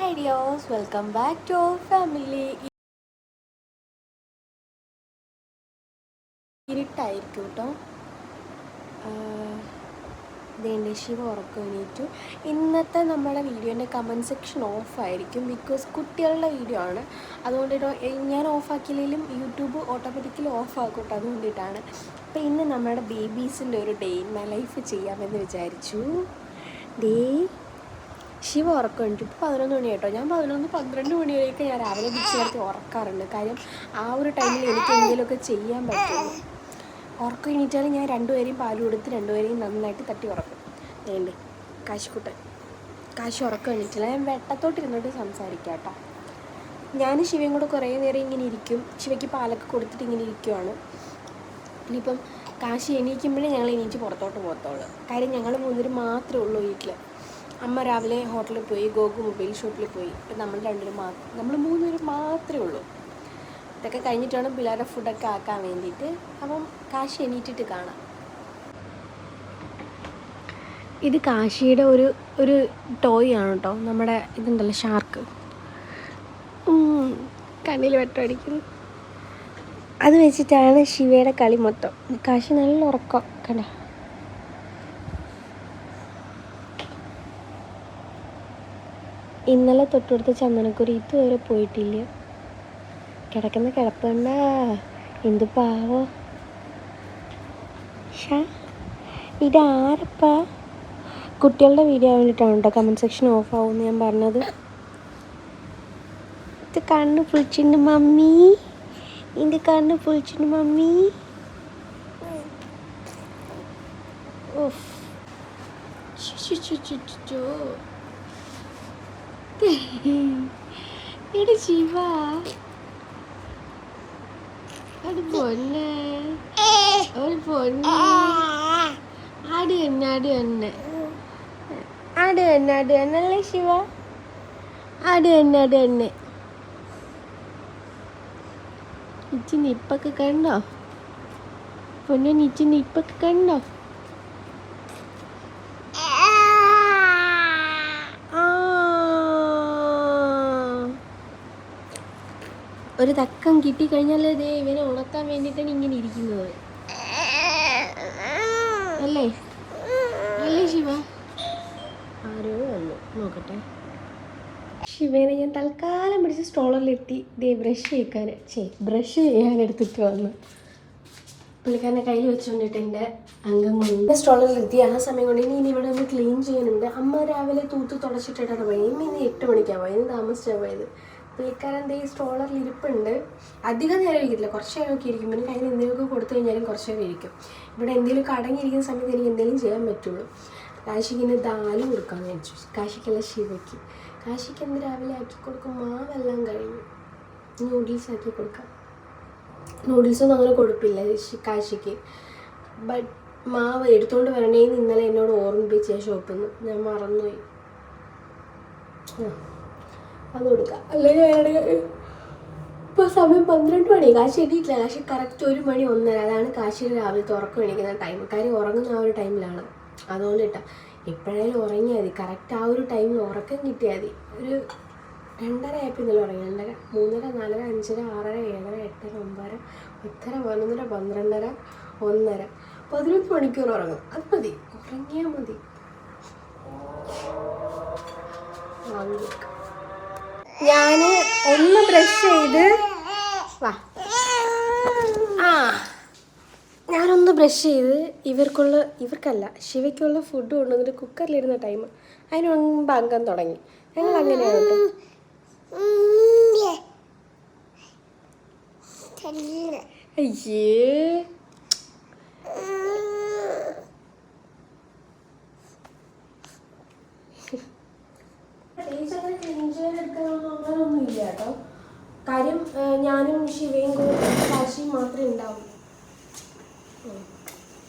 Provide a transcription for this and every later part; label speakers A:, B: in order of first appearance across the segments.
A: Hi dears welcome back to our family ഇരുട്ടായിരിക്കും കേട്ടോ ഇതേണ്ട ശിവ ഉറക്കം എണീറ്റു. ഇന്നത്തെ നമ്മുടെ വീഡിയോന്റെ കമന്റ് സെക്ഷൻ ഓഫായിരിക്കും ബിക്കോസ് കുട്ടികളുടെ വീഡിയോ ആണ്. അതുകൊണ്ട് ഞാൻ ഓഫാക്കിയില്ലെങ്കിലും യൂട്യൂബ് ഓട്ടോമാറ്റിക്കലി ഓഫ് ആക്കും കേട്ടോ അതുകൊണ്ടിട്ടാണ്. അപ്പോൾ ഇന്ന് നമ്മുടെ ബേബീസിന്റെ ഒരു ഡേ ഇൻ മൈ ലൈഫ് ചെയ്യാമെന്ന് വിചാരിച്ചു. ഡേ ശിവ ഉറക്കം ഉണ്ട് ഇപ്പോൾ പതിനൊന്ന് മണി കേട്ടോ ഞാൻ പതിനൊന്ന് പന്ത്രണ്ട് മണി വരെയൊക്കെ ഞാൻ രാവിലെ പിടിച്ച് ചേർത്ത് ഉറക്കാറുണ്ട്. കാര്യം ആ ഒരു ടൈമിൽ എനിക്ക് എന്തെങ്കിലുമൊക്കെ ചെയ്യാൻ പറ്റുള്ളൂ. ഉറക്കം എണീറ്റാലും ഞാൻ രണ്ടുപേരെയും പാൽ കൊടുത്ത് രണ്ടുപേരെയും നന്നായിട്ട് തട്ടി ഉറക്കും. വേണ്ടേ കാശിക്കുട്ടൻ. കാശി ഉറക്കം എണീറ്റില്ല. ഞാൻ വെട്ടത്തോട്ട് ഇരുന്നിട്ട് സംസാരിക്കാം കേട്ടോ ഞാൻ ശിവയും കൂടെ കുറേ നേരം ഇങ്ങനെ ഇരിക്കും. ശിവയ്ക്ക് പാലൊക്കെ കൊടുത്തിട്ട് ഇങ്ങനെ ഇരിക്കുവാണ്. ഇനിയിപ്പം കാശി എണീക്കുമ്പോഴേ ഞങ്ങൾ എണീച്ച് പുറത്തോട്ട് പോകത്തുള്ളൂ. കാര്യം ഞങ്ങൾ മൂന്നിന് മാത്രമേ ഉള്ളൂ വീട്ടിൽ അമ്മ രാവിലെ ഹോട്ടലിൽ പോയി ഗോകു മൊബൈൽ ഷോപ്പിൽ പോയി. ഇപ്പം നമ്മൾ രണ്ടുപേരും മാത്രം നമ്മൾ മൂന്നുപേരും മാത്രമേ ഉള്ളൂ. ഇതൊക്കെ കഴിഞ്ഞിട്ടാണ് പിള്ളേരെ ഫുഡൊക്കെ ആക്കാൻ വേണ്ടിയിട്ട് അപ്പം കാശി എണീറ്റിട്ട് കാണാം. ഇത് കാശിയുടെ ഒരു ഒരു ടോയ് ആണ് കേട്ടോ നമ്മുടെ ഇതുണ്ടല്ലോ ഷാർക്ക് കണ്ണിൽ വെട്ടമടിക്കുന്നു അത് വെച്ചിട്ടാണ് ശിവയുടെ കളി മൊത്തം. കാശി നല്ല ഉറക്കം കണ്ട? ഇന്നലെ തൊട്ടടുത്ത ചന്ദനക്കുരി ഇതുവരെ പോയിട്ടില്ല കിടക്കുന്ന കിടപ്പണ്ട എന്ത് പാവോ ഷാ ഇതാരപ്പാ കുട്ടികളുടെ വീഡിയോ വേണ്ടിയിട്ടാണ് കേട്ടോ കമന്റ് സെക്ഷൻ ഓഫ് ആവുമെന്ന് ഞാൻ പറഞ്ഞത് ഇത് കണ്ണ് പൊളിച്ചിട്ടുണ്ട് മമ്മി ഇത് കണ്ണ് പൊളിച്ചിട്ടുണ്ട് മമ്മി ഓഫ് ചു, ചു, ചു, ചു, ചു. എടി ശിവ. അത് പൊന്നെ. ഒരു പൊന്നെ. ആട് തന്നെ ആട് തന്നെ ആട് തന്നെ ആട് തന്നെ അല്ലേ ശിവ? ആട് തന്നെ ആട് തന്നെ ഇച്ചിന് ഇപ്പൊക്കെ കണ്ടോ? പൊന്നു നിച്ചി ഇപ്പൊക്കെ കണ്ടോ ആ. ഒരു തക്കം കിട്ടിക്കഴിഞ്ഞാൽ ദേ ഇവനെ ഉണർത്താൻ വേണ്ടിയിട്ടാണ് ഇങ്ങനെ ഇരിക്കുന്നത്. അല്ലേ? അല്ലേ ശിവ? ആരോ വന്നു. നോക്കട്ടെ. ശിവനെ ഞാൻ തൽക്കാലം പിടിച്ച് സ്റ്റോളറിലെത്തി ദേ ബ്രഷ് ചെയ്യിക്കാൻ ചേ ബ്രഷ് ചെയ്യാൻ എടുത്തിട്ട് വന്നു. പുള്ളിക്കാരന്റെ കയ്യിൽ വെച്ചുകൊണ്ടിട്ട് എന്റെ അംഗം കൊണ്ട് സ്റ്റോളറിലെത്തി ആ സമയം കൊണ്ട് ഇനി ഇനി ഇവിടെ ഒന്ന് ക്ലീൻ ചെയ്യാനുണ്ട്. അമ്മ രാവിലെ തൂത്ത് തുടച്ചിട്ടിട്ടാണ് പോയത്. ഇനി ഇന്ന് എട്ട് മണിക്കാണ് പോയത്. താമസിച്ചാണ് പോയത്. പുള്ളിക്കാരൻ ദേ ഈ സ്റ്റോളറിൽ ഇരിപ്പുണ്ട്. അധികം നേരം ഇരിക്കില്ല കുറച്ച് നേരമൊക്കെ ഇരിക്കും. പിന്നെ കയ്യിൽ എന്തെങ്കിലുമൊക്കെ കൊടുത്തു കഴിഞ്ഞാലും കുറച്ച് നേരം ഇരിക്കും. ഇവിടെ എന്തെങ്കിലും അടങ്ങിയിരിക്കുന്ന സമയത്ത് എനിക്ക് എന്തെങ്കിലും ചെയ്യാൻ പറ്റുള്ളൂ. കാശിക്കിന് ദാൽ കൊടുക്കാമെന്ന് വെച്ചു കാശിക്കല്ല ശിവയ്ക്ക്. കാശിക്ക് എന്ത് രാവിലെ ആക്കി കൊടുക്കും? മാവെല്ലാം കഴിഞ്ഞു. നൂഡിൽസ് ആക്കി കൊടുക്കാം. നൂഡിൽസൊന്നും അങ്ങനെ കൊടുപ്പില്ല കാശിക്ക്. ബട്ട് മാവ് എടുത്തുകൊണ്ട് വരണേന്ന് ഇന്നലെ എന്നോട് ഓർമ്മിപ്പിച്ച ഷോപ്പിൽ നിന്ന് ഞാൻ മറന്നുപോയി. ആ, അത് കൊടുക്കാം. അല്ലെങ്കിൽ വേറെ ഇപ്പോൾ സമയം പന്ത്രണ്ട് മണി. കാശി എണീറ്റില്ല. കാശി കറക്റ്റ് ഒരു മണി ഒന്നര. അതാണ് കാശിയുടെ രാവിലെ ഉറക്കം എണീക്കുന്ന ടൈം കാര്യം ഉറങ്ങുന്ന ആ ഒരു ടൈമിലാണ് അതുകൊണ്ട് ഇട്ട എപ്പോഴായാലും ഉറങ്ങിയാൽ മതി. കറക്റ്റ് ആ ഒരു ടൈമിൽ ഉറക്കം കിട്ടിയാൽ മതി. ഒരു രണ്ടര ആയപ്പോൾ ഇന്നലെ ഉറങ്ങി. രണ്ടര മൂന്നര നാലര അഞ്ചര ആറര ഏഴര എട്ടര ഒമ്പതര പത്തര പതിനൊന്നര പന്ത്രണ്ടര ഒന്നര പതിനൊന്ന് മണിക്കൂർ ഉറങ്ങും. അത് മതി. ഉറങ്ങിയാൽ മതി. ഞാൻ ഒന്ന് ബ്രഷ് ചെയ്ത് വാ. ആ. ഞാനൊന്ന് ബ്രഷ് ചെയ്ത് ഇവർക്കുള്ള ഇവർക്കല്ല ശിവയ്ക്കുള്ള ഫുഡ് കൊണ്ടുവന്നിട്ട് കുക്കറിലിരുന്ന ടൈം അതിന് മുൻപ് അംഗം തുടങ്ങി. ഞങ്ങൾ അങ്ങനെയാണ് കേട്ടോ. അയ്യേ പ്രത്യേകിച്ച് അങ്ങനെ ക്ലീൻ ചെയ്യാൻ എടുക്കാനൊന്നും അങ്ങനൊന്നും ഇല്ല കേട്ടോ കാര്യം ആ, ഞാനും ശിവയും കൂടെ കാശിയും മാത്രമേ ഉണ്ടാവൂ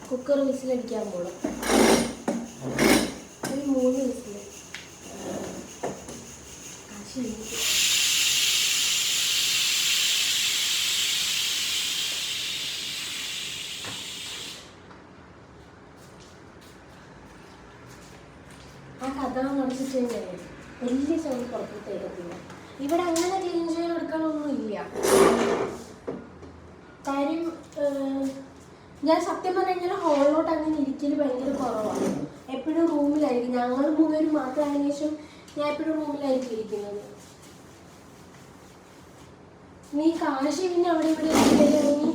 A: കുക്കർ വിസിലടിക്കാൻ പോകണം ഒരു മൂന്ന് വിസിൽ കാശി എണീറ്റു. ആ കഥ നടച്ചിട്ട് കഴിഞ്ഞാൽ വലിയ സൗണ്ട് പുറത്തേക്കത്തില്ല ഇവിടെ അങ്ങനെ ക്ലീൻ ചെയ്യാൻ എടുക്കാനൊന്നും ഇല്ല കാര്യം ഏഹ്, ഞാൻ സത്യം പറഞ്ഞു കഴിഞ്ഞാൽ ഹോളിലോട്ട് അങ്ങനെ ഇരിക്കൽ ഭയങ്കര കുറവാണ്. എപ്പോഴും റൂമിലായിരിക്കും. ഞങ്ങൾ മൂന്നുപേരും മാത്രമായതിനു ശേഷം ഞാൻ എപ്പോഴും റൂമിലായിരിക്കും ഇരിക്കുന്നത്. നീ കാശ് പിന്നെ അവിടെ ഇവിടെ ഇറങ്ങി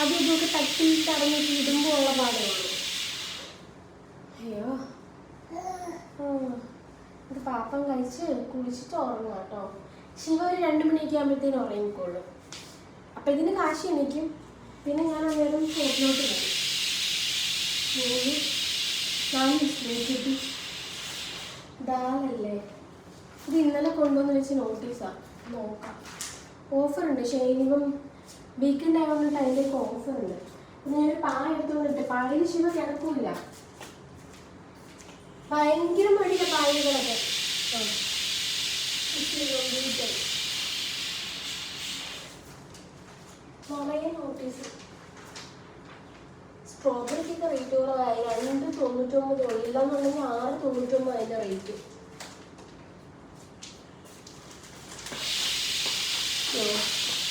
A: അത് ഇതൊക്കെ തട്ടി തടഞ്ഞിട്ട് ഇടുമ്പോ ഉള്ള പാടുകയാണ് അയ്യോ. ഇത് പാപ്പം കഴിച്ച് കുളിച്ചിട്ട് ഉറങ്ങാം കേട്ടോ. ശിവ ഒരു രണ്ട് മണിയൊക്കെ ആകുമ്പോഴത്തേനും ഉറങ്ങിക്കോളും. അപ്പം ഇതിന് കാശ് എണീക്കും പിന്നെ ഞാൻ അന്നേരം ചോട്ടിലോട്ട് പോയി. മൂന്ന് ഞാൻ വിസിലേക്ക് ദാലല്ലേ ഇത് ഇന്നലെ കൊണ്ടുവന്ന് വെച്ച് നോട്ടീസാണ് നോക്കാം. ഓഫറുണ്ട് ഉണ്ട്. വീക്കെൻഡ് ആയതുകൊണ്ട് അതിന്റെയൊക്കെ ഓഫറുണ്ട് പിന്നെ ഞാനൊരു പായ എടുത്തുകൊണ്ടിട്ട് പായയിൽ ശിവ കിടക്കൂല ഭയങ്കര മടിയ പായലുകളൊക്കെ. ആ. മാമയ്ക്ക് നോട്ടീസ് സ്ട്രോബെറിക്കൊക്കെ റേറ്റ് കുറവായി രണ്ട് തൊണ്ണൂറ്റൊമ്പത് ഇല്ല ഇല്ലാന്നുണ്ടെങ്കിൽ ആറ് തൊണ്ണൂറ്റൊമ്പത് അതിന്റെ റേറ്റ്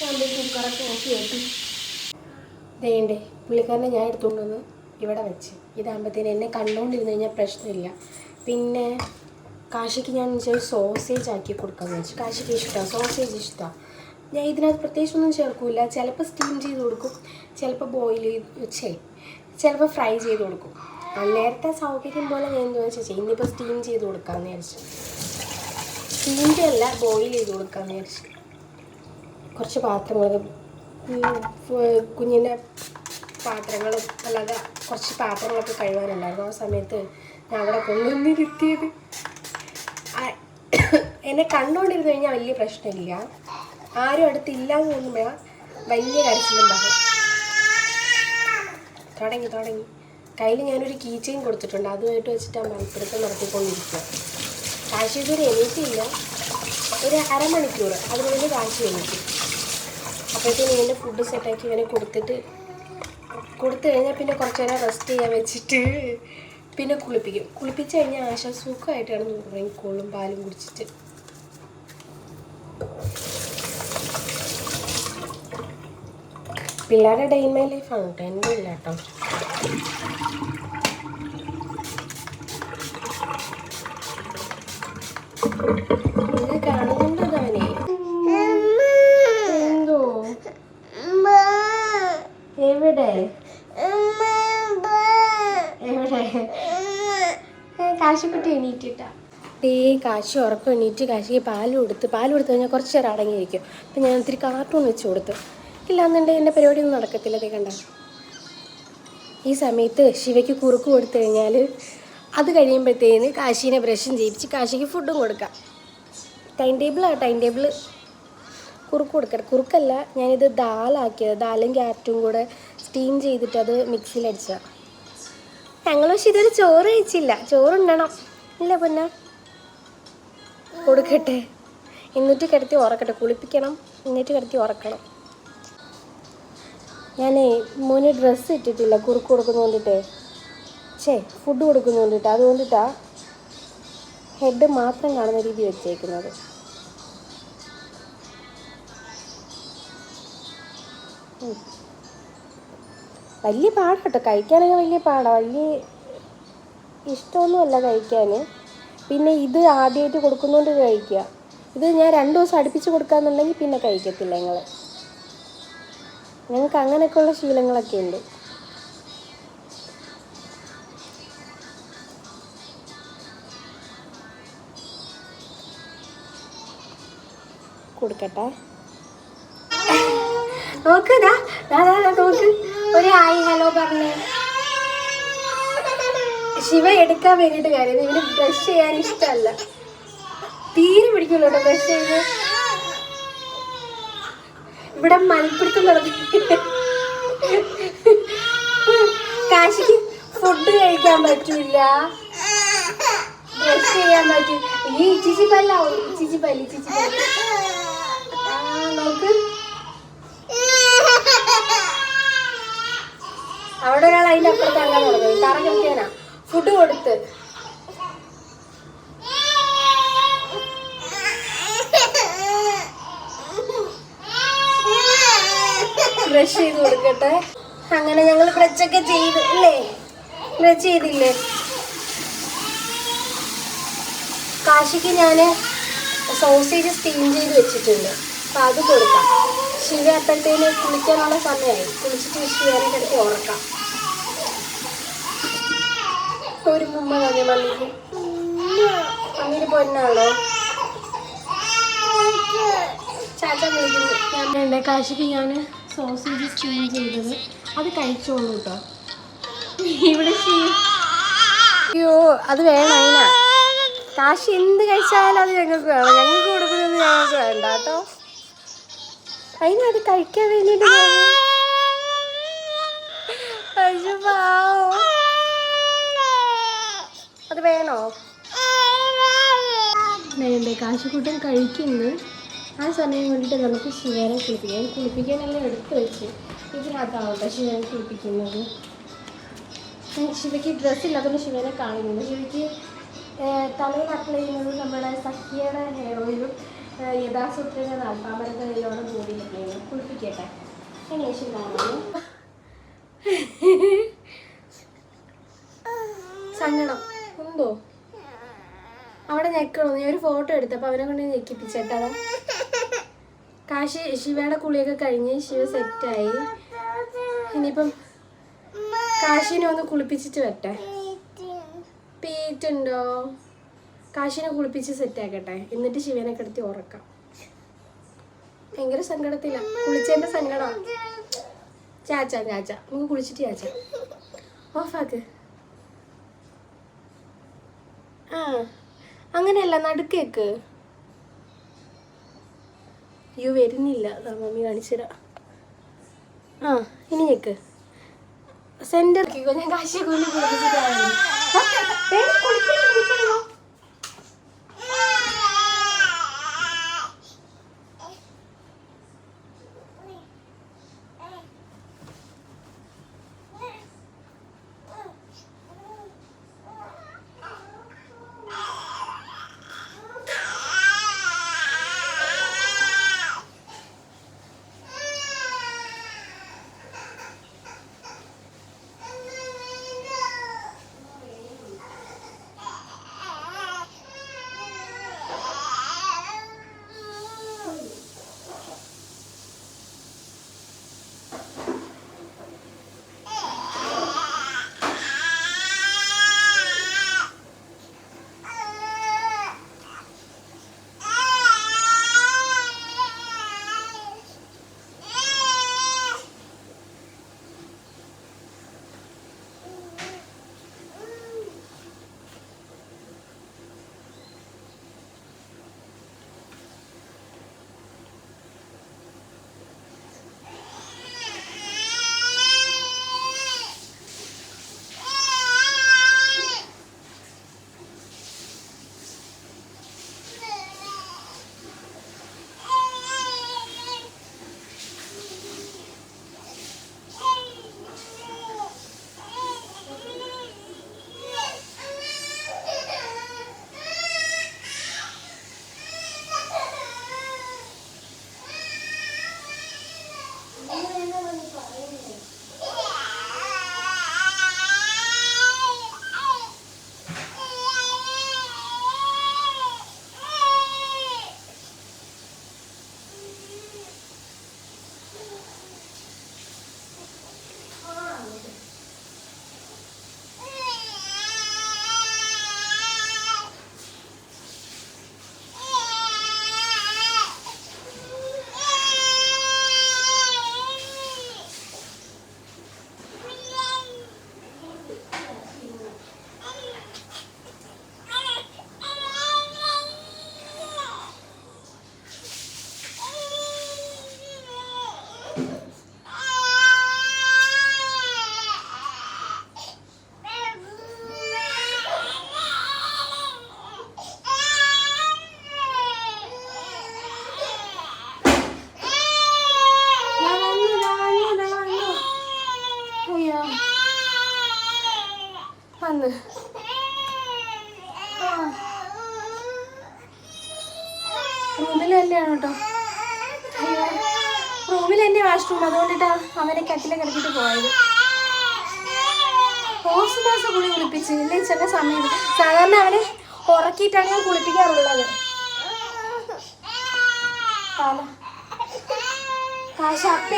A: ഞാൻ ദേണ്ടേ പുള്ളിക്കാരനെ ഞാൻ എടുത്തുകൊണ്ടുവന്ന് ഇവിടെ വെച്ച്. ഇതാകുമ്പോഴത്തേന് എന്നെ കണ്ടുകൊണ്ടിരുന്ന് കഴിഞ്ഞാൽ പ്രശ്നമില്ല. പിന്നെ കാശിക്ക് ഞാൻ വെച്ചാൽ സോസേജ് ആക്കി കൊടുക്കാമെന്ന് വെച്ചു കാശിക്ക് ഇഷ്ടമാണ് സോസേജ് ഇഷ്ടമാണ് ഞാൻ ഇതിനകത്ത് പ്രത്യേകിച്ചൊന്നും ചേർക്കില്ല ചിലപ്പോൾ സ്റ്റീം ചെയ്ത് കൊടുക്കും. ചിലപ്പോൾ ബോയിൽ ചെയ്ത് ചേ ചിലപ്പോൾ ഫ്രൈ ചെയ്ത് കൊടുക്കും. ആ, നേരത്തെ സൗകര്യം പോലെ ഞാൻ എന്താ വെച്ചാൽ ഇന്നിപ്പോൾ സ്റ്റീം ചെയ്ത് കൊടുക്കാമെന്ന് വിചാരിച്ചു. സ്റ്റീമിന്റെ അല്ല ബോയിൽ ചെയ്ത് കൊടുക്കാമെന്ന് വിചാരിച്ചു. കുറച്ച് പാത്രങ്ങൾ കുഞ്ഞിന്റെ പാത്രങ്ങളും അല്ലാതെ കുറച്ച് പാത്രങ്ങളൊക്കെ കഴുകാനുണ്ടായിരുന്നു. ആ സമയത്ത് ഞാൻ അവിടെ കൊണ്ടുവന്നിരുത്തിയത് എന്നെ കണ്ടുകൊണ്ടിരുന്നു കഴിഞ്ഞാൽ വലിയ പ്രശ്നമില്ല. ആരും അടുത്തില്ല എന്ന് തോന്നുമ്പോഴാ വലിയ കരച്ചിലും ബഹളം. തുടങ്ങി തുടങ്ങി. കയ്യിൽ ഞാനൊരു കീ കൊടുത്തിട്ടുണ്ട്. അതുമായിട്ട് വെച്ചിട്ട് ആ മൽപ്പിടുത്തം നടത്തിക്കൊണ്ടിരിക്കുക കാശി ഇതുവരെ എണീറ്റില്ല. ഒരു അരമണിക്കൂർ അതിനുള്ളിൽ കാശി എണീക്കും അപ്പോഴത്തേക്കും ഇവന്റെ ഫുഡ് സെറ്റാക്കി ഇവനെ കൊടുത്തിട്ട് കൊടുത്തു കഴിഞ്ഞാൽ പിന്നെ കുറച്ച് നേരം റെസ്റ്റ് ചെയ്യാൻ വെച്ചിട്ട് പിന്നെ കുളിപ്പിക്കും. കുളിപ്പിച്ച് കഴിഞ്ഞാൽ ആശാസുഖമായിട്ടാണ് സുഖമായിട്ട് കോളും പാലും കുടിച്ചിട്ട്. പിള്ളേരുടെ ഡേ മൈ ലൈഫാണ് കേട്ടോ എന്റെ കേട്ടോ ഇത് കാണുന്നുണ്ടോ ഡേ കാശി ഉറക്കം എണീറ്റ് കാശിക്ക് പാൽ കൊടുത്ത് പാൽ കൊടുത്തു കഴിഞ്ഞാൽ കുറച്ച് നേരം അടങ്ങിയിരിക്കും. അപ്പം ഞാൻ ഒത്തിരി കാർട്ടൂൺ വെച്ച് കൊടുത്തു. ഇല്ലാന്നുണ്ടെങ്കിൽ എന്റെ പരിപാടിയൊന്നും നടക്കത്തില്ല അതേ കണ്ട. ഈ സമയത്ത് ശിവയ്ക്ക് കുറുക്ക് കൊടുത്തു കഴിഞ്ഞാൽ അത് കഴിയുമ്പോഴത്തേന് കാശീനെ ബ്രഷും ചെയ്യിപ്പിച്ച് കാശിക്ക് ഫുഡും കൊടുക്കാം. ടൈം ടേബിളാണ് ടൈം ടേബിൾ കുറുക്ക് കൊടുക്കണം കുറുക്കല്ല ഞാനിത് ദാലാക്കിയത്. ദാലും ക്യാരറ്റും കൂടെ സ്റ്റീം ചെയ്തിട്ട് അത് മിക്സിയിൽ അടിച്ചതാണ് ഞങ്ങൾ പക്ഷെ ഇതൊരു ചോറ് കഴിച്ചില്ല. ചോറുണ്ടണം ഇല്ല പൊന്ന? കൊടുക്കട്ടെ. എന്നിട്ട് കിടത്തി ഉറക്കട്ടെ. കുളിപ്പിക്കണം. എന്നിട്ട് കിടത്തി ഉറക്കണം. ഞാനേ മോന് ഡ്രസ്സ് ഇട്ടിട്ടില്ല കുറുക്ക് കൊടുക്കുന്ന കൊണ്ടിട്ടേ. ഛേ ഫുഡ് കൊടുക്കുന്ന കൊണ്ടിട്ട്. അതുകൊണ്ടിട്ടാ ഹെഡ് മാത്രം കാണുന്ന രീതി വെച്ചേക്കുന്നത്. വലിയ പാടാട്ടോ. കഴിക്കാനൊക്കെ വലിയ പാടാണ് വലിയ ഇഷ്ടമൊന്നുമല്ല കഴിക്കാൻ പിന്നെ ഇത് ആദ്യമായിട്ട് കൊടുക്കുന്നതുകൊണ്ട് കഴിക്കുക ഇത് ഞാൻ രണ്ട് ദിവസം അടുപ്പിച്ച് കൊടുക്കാന്നുണ്ടെങ്കിൽ പിന്നെ കഴിക്കത്തില്ല ഞങ്ങൾ ഞങ്ങൾക്ക് അങ്ങനെയൊക്കെയുള്ള ശീലങ്ങളൊക്കെ ഉണ്ട്. കൊടുക്കട്ടെ. നോക്ക് ഒരു ഹായ് ഹലോ പറഞ്ഞേ. ശിവ എടുക്കാൻ വേണ്ടിയിട്ട് കാര്യം ഇവന് ബ്രഷ് ചെയ്യാൻ ഇഷ്ടമല്ല. തീരെ പിടിക്കുന്നുണ്ടോ ബ്രഷ് ചെയ്ത്. ഇവിടെ മൽപ്പിടുത്തം കാശിക്ക് ഫുഡ് കഴിക്കാൻ പറ്റൂല. ബ്രഷ് ചെയ്യാൻ പറ്റും. ഈ ഇച്ചിച്ചി പല്ലാവും ഇച്ചിച്ചി പല്ലി ആ നോക്ക്. അവിടെ ഒരാൾ അതിന്റെ അപ്പുറത്ത് അങ്ങനെ തുടങ്ങി തറ ഫുഡ് കൊടുത്ത്. ബ്രഷ് ചെയ്ത് കൊടുക്കട്ടെ. അങ്ങനെ ഞങ്ങൾ ബ്രഷൊക്കെ ചെയ്ത് അല്ലേ ബ്രഷ് ചെയ്തില്ലേ? കാശിക്ക് ഞാൻ സോസേജ് സ്റ്റീം ചെയ്ത് വെച്ചിട്ടുണ്ട്. അപ്പം അത് കൊടുക്കാം. ശിവ അപ്പോഴത്തേന് കുളിക്കാനുള്ള സമയമായി. കുളിച്ചിട്ട് ശിവനെ കിടത്തി ഉറക്കാം. ഒരു മുമ്പ് തന്നെ മമ്മിക്ക് മമ്മിന് പൊന്നാണോ? ചാച്ച വിളിക്കുന്നു. ഞാൻ കാശിക്ക് ഞാൻ സോസേജ് സ്റ്റീം ചെയ്തത്. അത് കഴിച്ചോളൂ കേട്ടോ ഇവിടെ അയ്യോ അത് വേണം അതിനാ കാശി എന്ത് കഴിച്ചാലും അത് ഞങ്ങൾക്ക് വേണം. ഞങ്ങൾക്ക് കൊടുക്കുന്നത് ഞങ്ങൾക്ക് വേണ്ട കേട്ടോ അതിനത് കഴിക്കാൻ വേണ്ടിയിട്ട് പാവം. അത് വേണോ? വേണ്ടേ കാശിക്കൂട്ടൻ കഴിക്കുന്നു. ആ സമയം വേണ്ടിയിട്ട് നമുക്ക് ശിവനെ കുളിപ്പിക്കാം. കുളിപ്പിക്കാനെല്ലാം എടുത്ത് വെച്ച് ഇതിനകത്താവട്ടെ ശിവനെ കുളിപ്പിക്കുന്നത്? ശിവയ്ക്ക് ഡ്രസ്സ് ഇല്ലാത്തതുകൊണ്ട് ശിവനെ കാണുന്നുണ്ട് ശിവയ്ക്ക് തലയിൽ അപ്ലൈ ചെയ്യുന്നത് നമ്മുടെ സഖിയുടെ ഹെയർ ഓയിലും യഥാസൂത്രയുടെ നാൽപ്പാമരത്തെ കയ്യിലോടെ കൂടി അപ്ലൈ കുളിപ്പിക്കട്ടെ. എങ്ങനെ ശിവ കാണാം സങ്കടം. ഉണ്ടോ അവിടെ ഞെക്കണോ. ഞാൻ ഒരു ഫോട്ടോ എടുത്തപ്പോൾ അവനെ കൊണ്ട് ഞെക്കിപ്പിച്ചേട്ടാ കാശി ശിവയുടെ കുളിയൊക്കെ കഴിഞ്ഞ് ശിവ സെറ്റായി. ഇനിയിപ്പം കാശിനെ ഒന്ന് കുളിപ്പിച്ചിട്ട് വരട്ടെ. പീറ്റുണ്ടോ? കാശിനെ കുളിപ്പിച്ച് സെറ്റാക്കട്ടെ. എന്നിട്ട് ശിവനെ കിടത്തി ഉറക്കാം. ഭയങ്കര സങ്കടത്തില്ല കുളിച്ചതിന്റെ സങ്കടം. ചാച്ച ചാച്ച. നമുക്ക് കുളിച്ചിട്ട് ചാച്ച. ഓഫാക്ക് ആ. അങ്ങനെയല്ല നടുക്കേക്ക്. അയ്യോ വരുന്നില്ല. മമ്മി കാണിച്ചുതരാം ആ ഇനി ഞെക്ക്. സെന്റർ ഞാൻ കാശിയെ കൂലി കുളിപ്പിച്ചിട്ടാണ്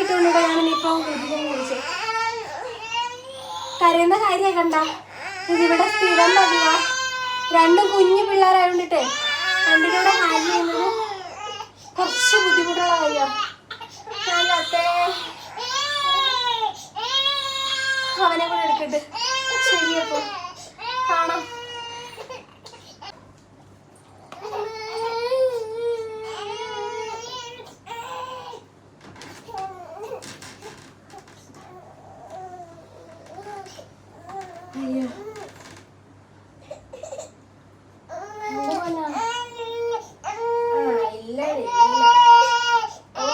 A: ഇപ്പം കുളിപ്പിക്കാൻ വിളിച്ചത് കരയുന്ന കാര്യം കണ്ട. ഇതിവിടെ സ്ഥിരം പതിവാ. രണ്ടും കുഞ്ഞു പിള്ളേരായോണ്ടിട്ടേ രണ്ടിനോടെ ഹാൻഡിൽ ചെയ്യുന്നത് കുറച്ച് ബുദ്ധിമുട്ടുള്ള കാര്യമാണ് അവനെ കൂടെ എടുക്കട്ടെ. ശരിയപ്പോ. കാണാം അയ്യോ മോനാ. ആ, ഇല്ലടി, ഇല്ല. ഓ.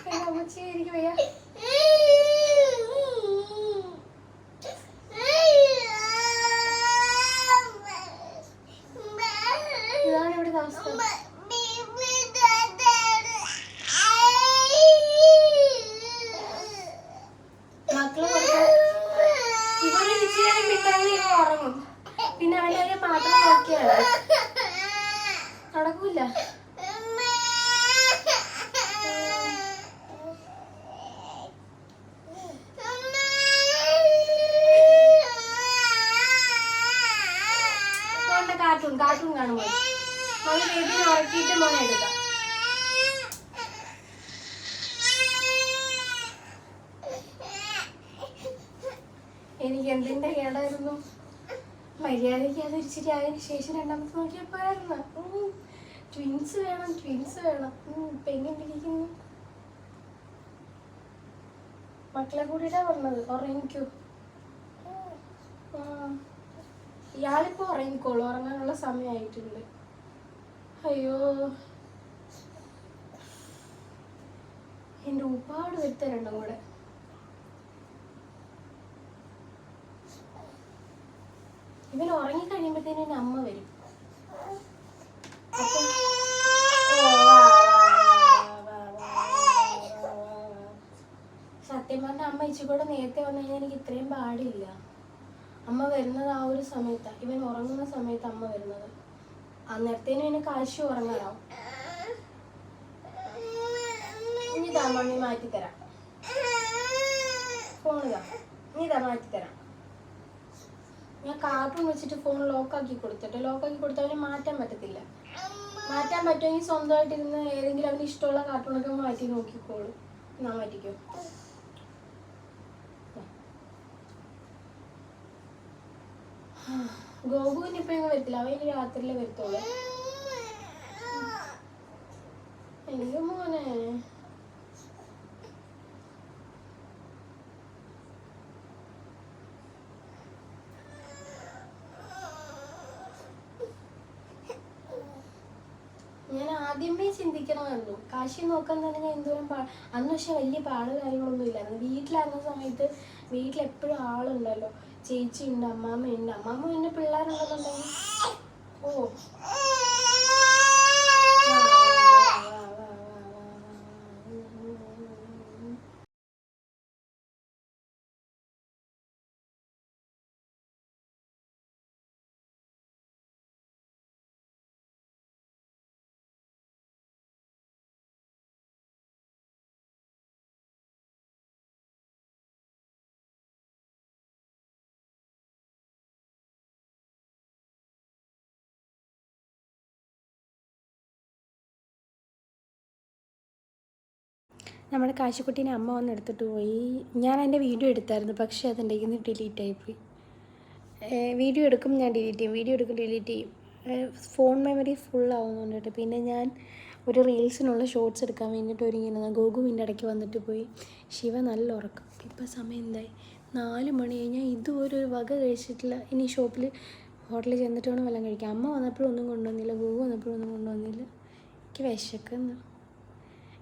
A: എടാ, അമ്മച്ചി, എനിക്ക് വയ്യ. ഇതാണ് ഇവിടുത്തെ അവസ്ഥ മക്കൾ കൊടുത്ത ഇവർ ഇച്ചിരി വിട്ടാൽ ഇവ ഉറങ്ങും പിന്നെ അവന്റെ കാര്യം മാത്രം നോക്കിയാണ് നടക്കൂല അതുകൊണ്ട് കാർട്ടൂൺ കാർട്ടൂൺ കാണുമ്പോൾ മകൻ ബേബിനെ ഉറക്കിയിട്ട് മോനെ എടുക്കാം എന്തിന്റെ കേടായിരുന്നു? മര്യാദയ്ക്ക് അത് ഇച്ചിരി അതിന് ശേഷം രണ്ടാമത്തെ നോക്കിയപ്പോഴായിരുന്നു. ട്വിൻസ് വേണം ട്വിൻസ് വേണം. ഇപ്പൊ എങ്ങനെ മക്കളെ കൂടിയിട്ടാ പറഞ്ഞത് ഉറങ്ങിക്കോ. ഇയാളിപ്പോ ഉറങ്ങിക്കോളൂ ഉറങ്ങാനുള്ള സമയമായിട്ടുണ്ട് അയ്യോ. എന്റെ ഉപ്പാട് വരുത്തരണ്ടും കൂടെ ഇവൻ ഉറങ്ങി കഴിയുമ്പോഴത്തേനും അമ്മ വരും. സത്യം പറഞ്ഞ അമ്മ ഇച്ചിക്കൂടെ നേരത്തെ വന്നു കഴിഞ്ഞാൽ എനിക്ക് ഇത്രയും പാടില്ല. അമ്മ വരുന്നത് ആ ഒരു സമയത്താണ് ഇവൻ ഉറങ്ങുന്ന സമയത്ത് അമ്മ വരുന്നത്. അന്നേരത്തേനും എന്നെ കാശി ഉറങ്ങണം. ഇനി താ മമ്മി മാറ്റിത്തരാം. ഫോണുക ഇനി താ മാറ്റിത്തരാം. ഞാൻ കാർട്ടൂൺ വെച്ചിട്ട് ഫോൺ ലോക്കാക്കി കൊടുത്തിട്ട്. ലോക്കാക്കി അവന് മാറ്റാൻ പറ്റത്തില്ല. മാറ്റാൻ പറ്റുമെങ്കിൽ സ്വന്തമായിട്ട് ഇരുന്ന് ഏതെങ്കിലും അവന് ഇഷ്ടമുള്ള കാർട്ടൂണൊക്കെ മാറ്റി നോക്കിക്കോളൂ. ഞാൻ മാറ്റിക്കോ? ഗോകുവിന് ഇപ്പൊ ഇങ്ങനെ വരത്തില്ല. അവന് രാത്രിയിലേ വരത്തോളൂ എന്റെ മോനെ. ഞാൻ ആദ്യമേ ചിന്തിക്കണമായിരുന്നു. കാശി നോക്കാൻ തന്നെ ഞാൻ എന്തോരം പാ അന്ന് പക്ഷെ വലിയ പാട് കാര്യങ്ങളൊന്നും ഇല്ലായിരുന്നു. വീട്ടിലായിരുന്ന സമയത്ത് വീട്ടിൽ എപ്പോഴും ആളുണ്ടല്ലോ. ചേച്ചി ഉണ്ട് അമ്മാമ്മ ഉണ്ട്. അമ്മാമ്മ പിന്നെ പിള്ളേരുണ്ടെന്നുണ്ടെങ്കിൽ ഓ നമ്മുടെ കാശിക്കുട്ടീനെ അമ്മ വന്ന് എടുത്തിട്ട് പോയി. ഞാൻ എന്റെ വീഡിയോ എടുത്തായിരുന്നു പക്ഷേ നിന്ന് ഡിലീറ്റ് ആയിപ്പോയി. വീഡിയോ എടുക്കും ഞാൻ ഡിലീറ്റ് ചെയ്യും. വീഡിയോ എടുക്കും ഡിലീറ്റ് ചെയ്യും. ഫോൺ മെമ്മറി ഫുൾ ആവുന്നുണ്ട് പിന്നെ ഞാൻ ഒരു റീൽസിനുള്ള ഷോർട്സ് എടുക്കാൻ വേണ്ടിയിട്ട് ഒരുങ്ങിയിരുന്ന. ഗോകുവിന്റെ ഇടയ്ക്ക് വന്നിട്ട് പോയി. ശിവ നല്ല ഉറക്കം. ഇപ്പം സമയം എന്തായി? നാല് മണി കഴിഞ്ഞാൽ ഇതുവരെ ഒരു വക കഴിച്ചിട്ടില്ല. ഇനി ഷോപ്പിൽ ഹോട്ടലിൽ ചെന്നിട്ട് വേണം വല്ലതും കഴിക്കാം അമ്മ വന്നപ്പോഴും ഒന്നും കൊണ്ടുവന്നില്ല ഗോകു വന്നപ്പോഴും ഒന്നും കൊണ്ടുവന്നില്ല. എനിക്ക് വിശക്കുന്നു.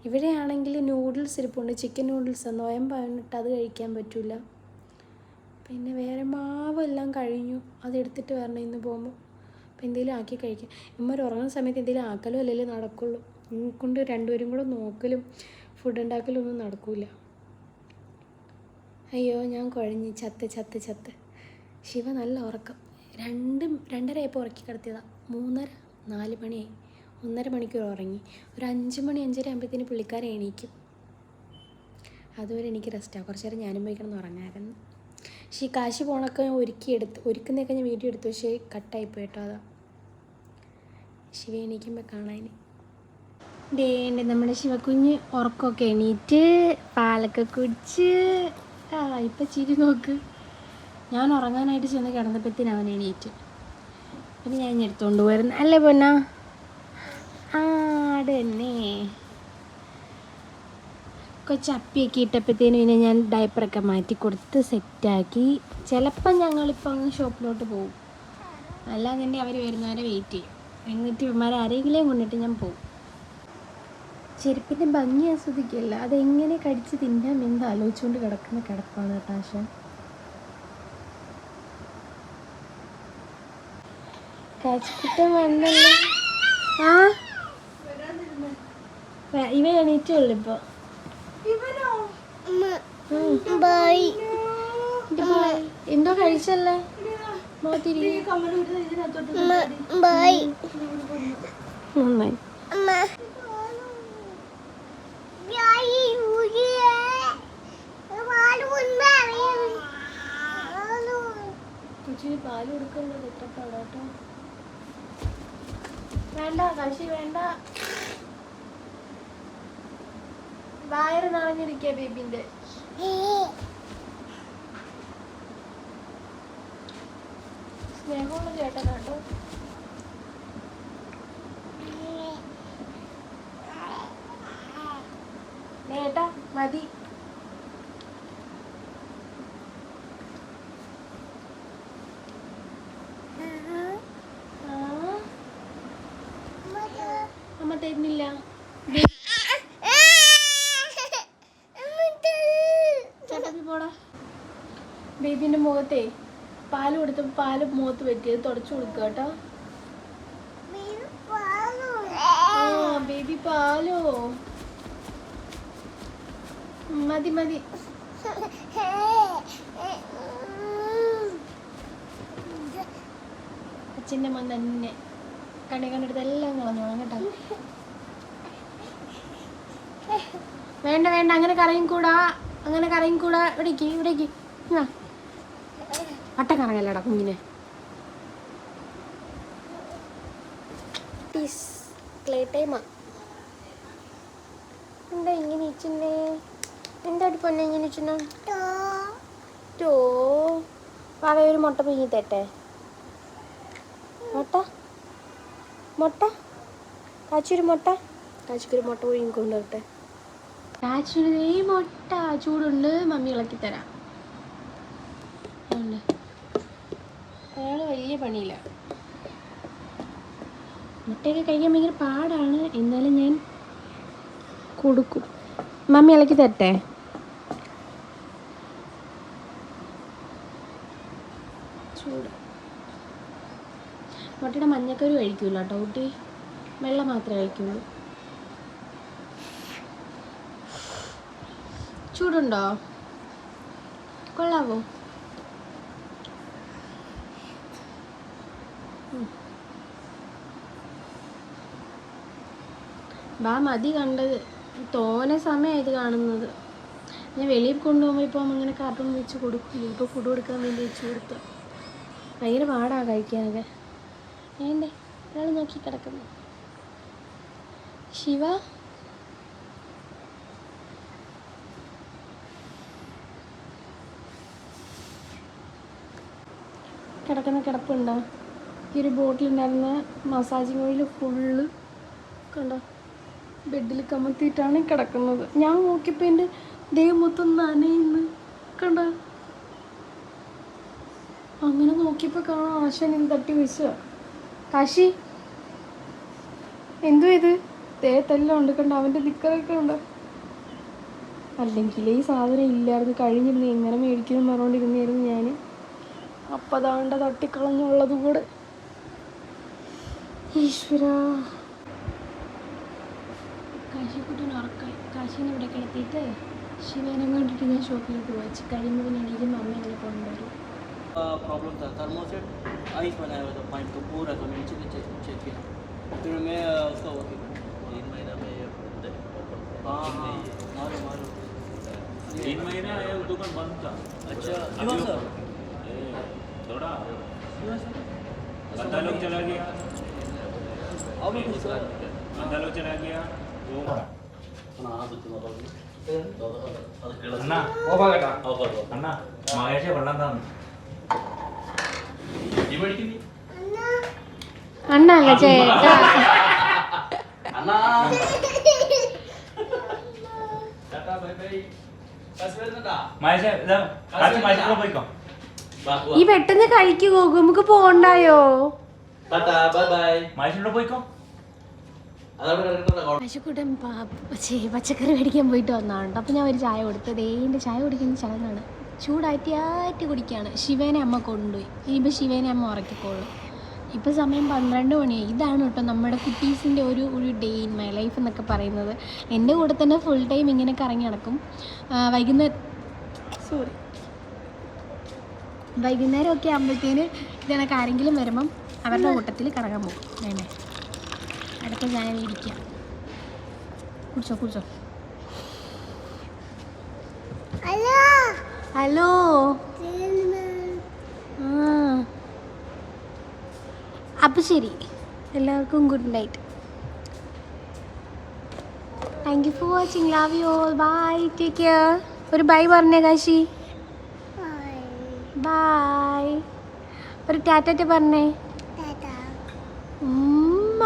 A: ഇവിടെയാണെങ്കിൽ നൂഡിൽസ് ഇരിപ്പുണ്ട്. ചിക്കൻ നൂഡിൽസ് നോയമ്പായിട്ട് അത് കഴിക്കാൻ പറ്റില്ല പിന്നെ വേറെ മാവെല്ലാം കഴിഞ്ഞു. അതെടുത്തിട്ട് വരണം ഇന്ന് പോകുമ്പോൾ അപ്പോൾ എന്തെങ്കിലും ആക്കി കഴിക്കാം. ഇമ്മ ഉറങ്ങുന്ന സമയത്ത് എന്തെങ്കിലും ആക്കലും അല്ലല്ലേ നടക്കുള്ളൂ. കൊണ്ട് രണ്ടുപേരും കൂടെ നോക്കലും ഫുഡ് ഉണ്ടാക്കലും ഒന്നും നടക്കൂല. അയ്യോ ഞാൻ കുഴഞ്ഞ്. ചത്ത് ചത്ത് ചത്ത്. ശിവ നല്ല ഉറക്കം. രണ്ടും രണ്ടരയപ്പോൾ ഉറക്കി കിടത്തിയതാണ് മൂന്നര നാല് മണിയായി. ഒന്നര മണിക്കൂർ ഉറങ്ങി. ഒരു അഞ്ച് മണി അഞ്ചര ആകുമ്പോഴത്തേന് പുള്ളിക്കാരൻ എണീക്കും. അതുവരെ എനിക്ക് റെസ്റ്റാണ് കുറച്ച് നേരം ഞാനും പോയി കിടന്ന് ഉറങ്ങായിരുന്നു. പക്ഷേ ഈ കാശ് പോണൊക്കെ ഞാൻ ഒരുക്കി എടുത്ത് ഒരുക്കുന്നതൊക്കെ ഞാൻ വീഡിയോ എടുത്തു. പക്ഷേ കട്ടായി പോയിട്ടോ അതാ. ശിവ എണീക്കുമ്പോൾ കാണാൻ ഡേണ്ട് നമ്മുടെ ശിവക്കുഞ്ഞ് ഉറക്കമൊക്കെ എണീറ്റ് പാലൊക്കെ കുടിച്ച്. ആ ഇപ്പം ചിരി നോക്ക്. ഞാൻ ഉറങ്ങാനായിട്ട് ചെന്ന് കിടന്നപ്പോഴത്തേന് അവൻ എണീറ്റ്. പിന്നെ ഞാൻ എടുത്തുകൊണ്ട് പോയിരുന്നു അല്ലേ പൊന്ന? ആ അത് തന്നെ കൊച്ചപ്പിയൊക്കെ ഇട്ടപ്പോഴത്തേനും പിന്നെ ഞാൻ ഡയപ്പറൊക്കെ മാറ്റി കൊടുത്ത് സെറ്റാക്കി ചിലപ്പം ഞങ്ങളിപ്പോൾ അങ്ങ് ഷോപ്പിലോട്ട് പോകും അല്ലാതെ അവർ വരുന്നവരെ വെയിറ്റ് ചെയ്യും. എന്നിട്ട് ഇവന്മാരെ ആരെങ്കിലും കൊണ്ടിട്ട് ഞാൻ പോകും ചെരുപ്പിന്റെ ഭംഗി ആസ്വദിക്കില്ല. അതെങ്ങനെ കടിച്ച് തിന്നാം എന്ന് ആലോചിച്ചുകൊണ്ട് കിടക്കുന്ന കിടപ്പാണ് കേട്ടാശ ആശ കാച്ചിക്കുട്ടൻ വന്നല്ലോ. ആ? ഇവ എണീറ്റുള്ളൂ ഇപ്പോൾ എന്തോ കഴിച്ചല്ലേ? നന്നായി. കൊച്ചിന് പാൽ ഇഷ്ടപ്പെടാം കേട്ടോ. വേണ്ട കശി വേണ്ട. വയറ് നിറഞ്ഞിരിക്കുക ബേബിന്റെ. സ്നേഹമുള്ള ചേട്ടനാട്ടോ ഏട്ടാ മതി ആ അമ്മ തരുന്നില്ല ചേട്ടത്തി പോടാ പാൽ പാൽ പാൽ മുഖത്ത് പറ്റിയത് തുടച്ചു കൊടുക്കുക കേട്ടോ. ആ ബേബി പാലോ. മതി മതി. അച്ഛന്റെ മോൻ തന്നെ. കണ്ണി കണ്ടെടുത്ത് എല്ലാം കളഞ്ഞോളാം കേട്ടോ. വേണ്ട വേണ്ട അങ്ങനെ കറയും കൂടാ. അങ്ങനെ കറയും കൂടാ. ഇവിടേക്ക് ഇവിടേക്ക്. ആ വട്ടം കറങ്ങല്ലടാ കുഞ്ഞിനെ ക്ലേ ടൈമാ എന്താ ഇങ്ങനെ ഇച്ചിന്നെ എന്താ പൊന്നെ ഇങ്ങനെ ടോ. വാവ ഒരു മുട്ട പിങ്ങി തട്ടെ മുട്ട? മുട്ട? കാച്ചൊരു മുട്ട? കാച്ചിക്കൊരു മുട്ട പുഴുങ്ങി കൊണ്ടുവരട്ടെ കാച്ചൊരു മുട്ട ചൂടുണ്ട് മമ്മി ഇളക്കി തരാം. ഉണ്ട്. അയാൾ വലിയ പണിയില്ല. മുട്ടയൊക്കെ കഴിക്കാൻ ഭയങ്കര പാടാണ്. എന്നാലും ഞാൻ കൊടുക്കും. മമ്മി ഇളക്കി തരട്ടെ? ചൂട്. മുട്ടയുടെ മഞ്ഞക്കരി കഴിക്കൂല കേട്ടോ കുട്ടി. വെള്ളം മാത്രമേ കഴിക്കുള്ളൂ. ചൂടുണ്ടോ? കൊള്ളാവോ? ബാ മതി കണ്ടത്. തോനെ സമയം ഇത് കാണുന്നത്. ഞാൻ വെളിയിൽ കൊണ്ടുപോകുമ്പോൾ ഇപ്പം ഇങ്ങനെ കാർട്ടൂൺ വെച്ച് കൊടുക്കില്ല ഇപ്പോൾ ഫുഡ് കൊടുക്കാൻ വേണ്ടി വെച്ച് കൊടുത്തു. ഭയങ്കര പാടാണ് കഴിക്കാനൊക്കെ. വേണ്ടേ ഒരാൾ നോക്കി കിടക്കുന്നു. ശിവ? കിടക്കുന്ന കിടപ്പുണ്ടോ? ഈ ഒരു ബോട്ടിലുണ്ടായിരുന്ന മസാജിങ് ഓയിൽ ഫുള്ള് കണ്ടോ? ബെഡിൽ കമത്തിയിട്ടാണ് കിടക്കുന്നത്. ഞാൻ നോക്കിയപ്പോൾ എന്റെ ദേഹം മൊത്തം നനയുന്നു. കണ്ടോ? അങ്ങനെ നോക്കിയപ്പോൾ കാണാം ആശാൻ ഇത് തട്ടി വെച്ച കാശി എന്തു ഇത്? തേത്തെല്ലാം ഉണ്ട് കണ്ട? അവന്റെ നിക്കറൊക്കെ ഉണ്ട്. അല്ലെങ്കിൽ ഈ സാധനം ഇല്ലായിരുന്നു. കഴിഞ്ഞിരുന്നു എങ്ങനെ മേടിക്കുന്നു പറഞ്ഞുകൊണ്ടിരുന്നായിരുന്നു ഞാൻ അപ്പം അതാണ്ട തട്ടിക്കളഞ്ഞുള്ളത് കൂടെ. ഈശ്വര. കാശിക്കുട്ടൻ ഉറക്കായി കാശിനെ ഇവിടെ കിടത്തിയിട്ട് ശിവനെ കൊണ്ടിട്ട് ഞാൻ ഷോപ്പിലോട്ട് പോയി കഴിയുന്നതിനിടയിൽ മമ്മ എന്നെ കൊണ്ടുവരും
B: प्रॉब्लम था थर्मोसेट आइस बनाया हुआ था पाइप तो पूरा तो मैंने चेक चेक चेक किया फिर मैं अ, उसका वो किया
C: तीन महीना में ये खुलते हैं, open होते हैं।
B: हाँ हाँ मारो मारो
C: तीन महीना ये दुकान बंद था
B: अच्छा
C: अभी
B: क्यों सर
C: ये थोड़ा
B: क्यों सर
C: आधा लोग चला गया
B: अब कुछ सर
C: आधा लोग चला गया
D: അണ്ണാ അണ്ണാ
A: ഈ ചേട്ടാ. പെട്ടെന്ന് കഴിക്കൂ നമുക്ക് പോണ്ടായോ?
B: Bye bye.
D: മഹേഷിനോട് പോയിക്കോ.
A: പശുക്കൂട്ടൻ പച്ചക്കറി മേടിക്കാൻ പോയിട്ട് വന്നതാണ് അപ്പോൾ ഞാൻ ഒരു ചായ കൊടുത്തു. എന്റെ ചായ കുടിക്കുന്ന ചടങ്ങാണ് ചൂടാറ്റിയാറ്റി കുടിക്കുകയാണ്. ശിവേനെ അമ്മ കൊണ്ടുപോയി. ഇനിയിപ്പോൾ ശിവേനെ അമ്മ ഉറക്കിക്കോളും. ഇപ്പോൾ സമയം പന്ത്രണ്ട് മണിയായി. ഇതാണ് കേട്ടോ നമ്മുടെ കുട്ടീസിന്റെ ഒരു ഒരു ഡേ ഇൻ മൈ ലൈഫ് എന്നൊക്കെ പറയുന്നത്. എന്റെ കൂടെ തന്നെ ഫുൾ ടൈം ഇങ്ങനെ കറങ്ങി നടക്കും. വൈകുന്നേരം സോറി വൈകുന്നേരമൊക്കെ ആകുമ്പോഴത്തേന് ഇതിനൊക്കെ ആരെങ്കിലും വരുമ്പം അവരുടെ കൂട്ടത്തിൽ കറങ്ങാൻ പോകും. വേണ്ടേ അടുത്ത ചായ ഇരിക്കുക. കുടിച്ചോ കുടിച്ചോ. ഹലോ? ഹലോ? അപ്പം ശരി. എല്ലാവർക്കും good night. Thank you for watching love you all bye take care ഒരു ബൈ പറഞ്ഞേ കാശി. ബൈ ഒരു ടാറ്റ പറഞ്ഞേ. ഉമ്മ.